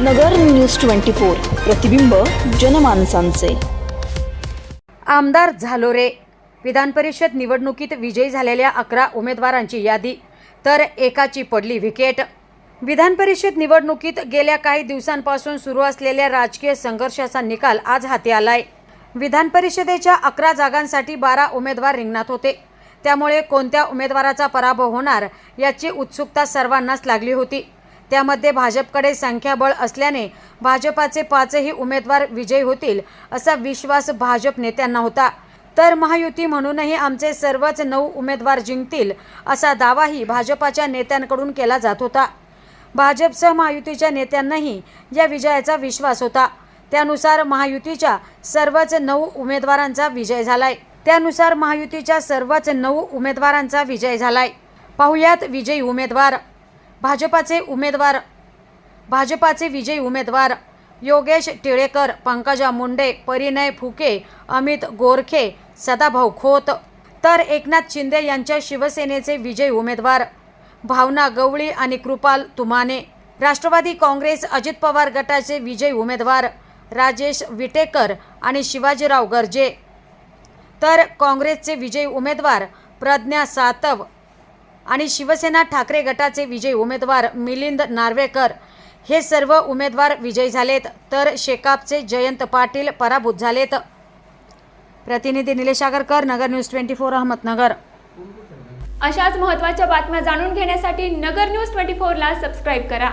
नगर news twenty four प्रतिबिंब जनमानसांचे. आमदार झालोरे. विधान परिषद निवडणुकीत विजयी झालेल्या अकरा उमेदवारांची यादी तर एकाची पडली विकेट. विधान परिषद निवडणुकीत गेल्या काही दिवसांपासून सुरू असलेल्या राजकीय संघर्षाचा निकाल आज हाती आलाय. विधान परिषदेच्या अकरा जागांसाठी बारा उमेदवार रिंगणात होते. त्यामुळे कोणत्या उमेदवाराचा पराभव होणार याची उत्सुकता सर्वांनाच लागली होती. त्यामध्ये भाजपकडे संख्याबळ असल्याने भाजपाचे पाचही उमेदवार विजयी होतील असा विश्वास भाजप नेत्यांना होता. तर महायुती म्हणूनही आमचे सर्वच नऊ उमेदवार जिंकतील असा दावाही भाजपाच्या नेत्यांकडून केला जात होता. भाजपसह महायुतीच्या नेत्यांनाही या विजयाचा विश्वास होता. त्यानुसार महायुतीच्या सर्वच नऊ उमेदवारांचा विजय झालाय. त्यानुसार महायुतीच्या सर्वच नऊ उमेदवारांचा विजय झालाय. पाहुयात विजयी उमेदवार भाजपाचे उमेदवार भाजपाचे विजयी उमेदवार योगेश टिळेकर पंकजा मुंडे परिणय फुके अमित गोरखे सदाभाऊ खोत. तर एकनाथ शिंदे यांच्या शिवसेनेचे विजयी उमेदवार भावना गवळी आणि कृपाल तुमाने. राष्ट्रवादी काँग्रेस अजित पवार गटाचे विजयी उमेदवार राजेश विटेकर आणि शिवाजीराव गर्जे. तर काँग्रेसचे विजयी उमेदवार प्रज्ञा सातव. आणि शिवसेना ठाकरे गटाचे विजयी उमेदवार मिलिंद नार्वेकर. हे सर्व उमेदवार विजयी झालेत. तर शेकापचे जयंत पाटील पराभूत झालेत. प्रतिनिधी Nilesh Agarkar Nagar news twenty four Ahmednagar. अशाच महत्त्वाच्या बातम्या जाणून घेण्यासाठी नगर न्यूज ट्वेंटी फोरला सबस्क्राईब करा.